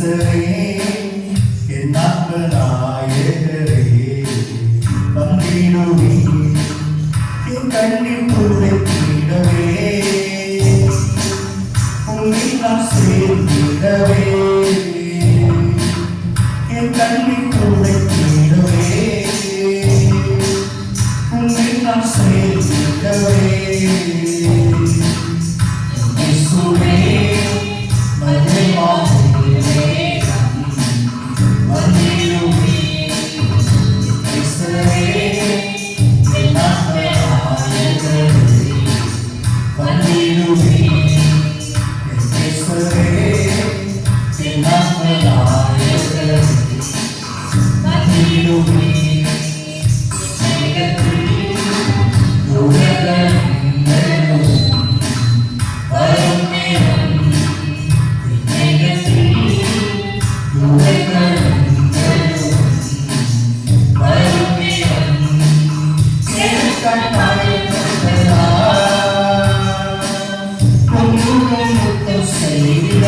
The? Deus. செய்த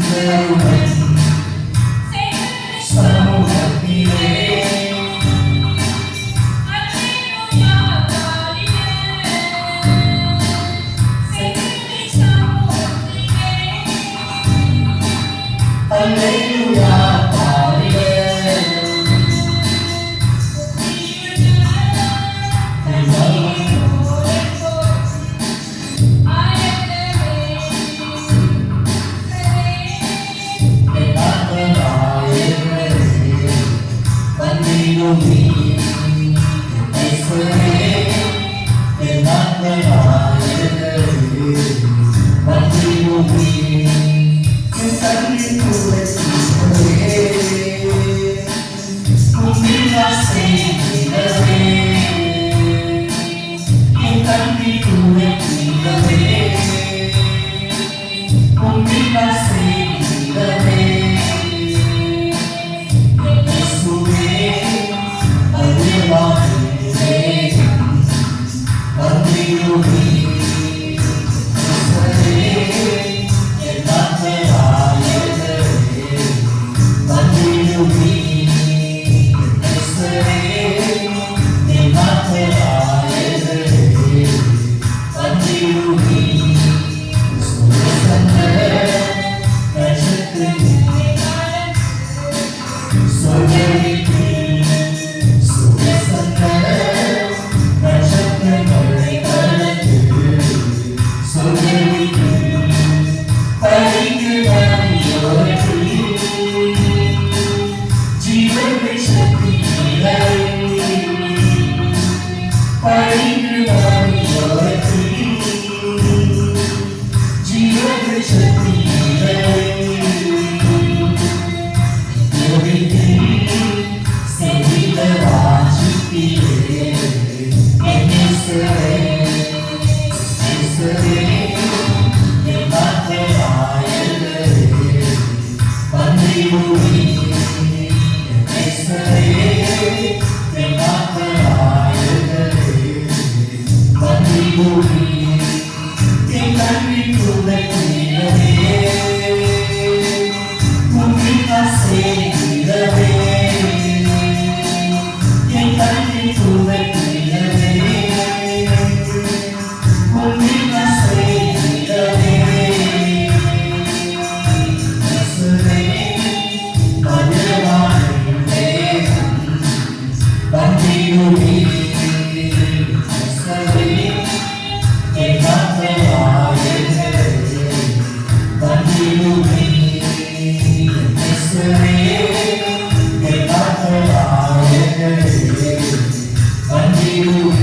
meu Thank you. So many people. பூமி தன் பூமி Espírito